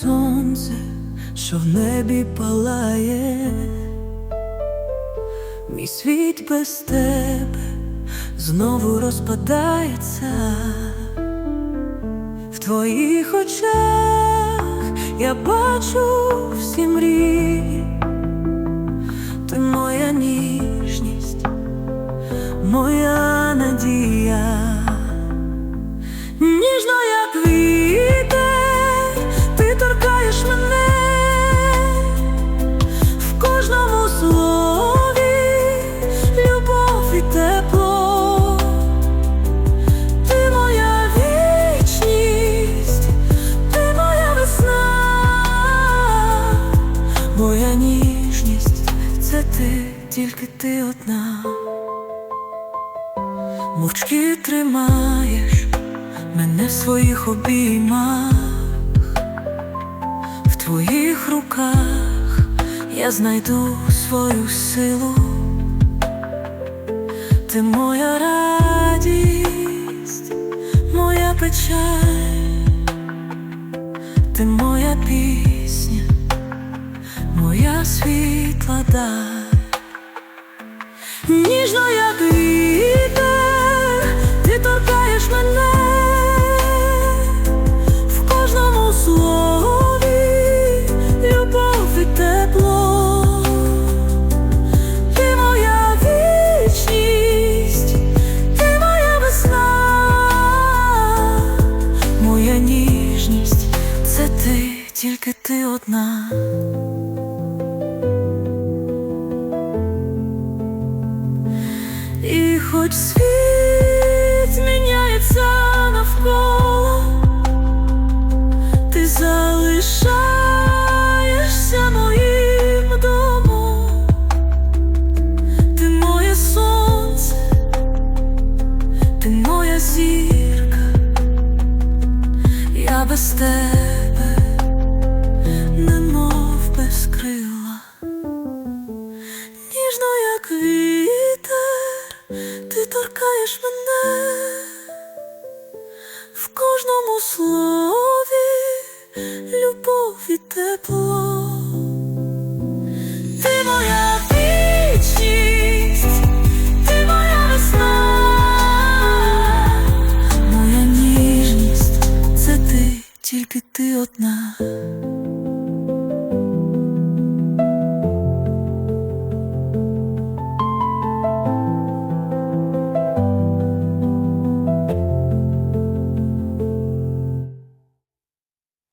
сонце, що в небі палає, мій світ без тебе знову розпадається, в твоїх очах я бачу всі мрії, ти моя ніжність, моя надія. Моя ніжність, це ти, тільки ти одна. Мовчки тримаєш мене в своїх обіймах, в твоїх руках я знайду свою силу, ти моя радість, моя печаль, ти моя пісня, світла даль. Ніжно як ти торкаєш мене в кожному слові, любов і тепло, ти моя вічність, ти моя весна, моя ніжність, це ти, тільки ти одна. І хоч світ міняється навколо, ти залишаєшся моїм домом, ти моє сонце, ти моя зірка, я без тебе, немов без ти торкаєш мене в кожному слові, любов і тепло. Ти моя вічність, ти моя весна, моя ніжність, це ти, тільки ти одна.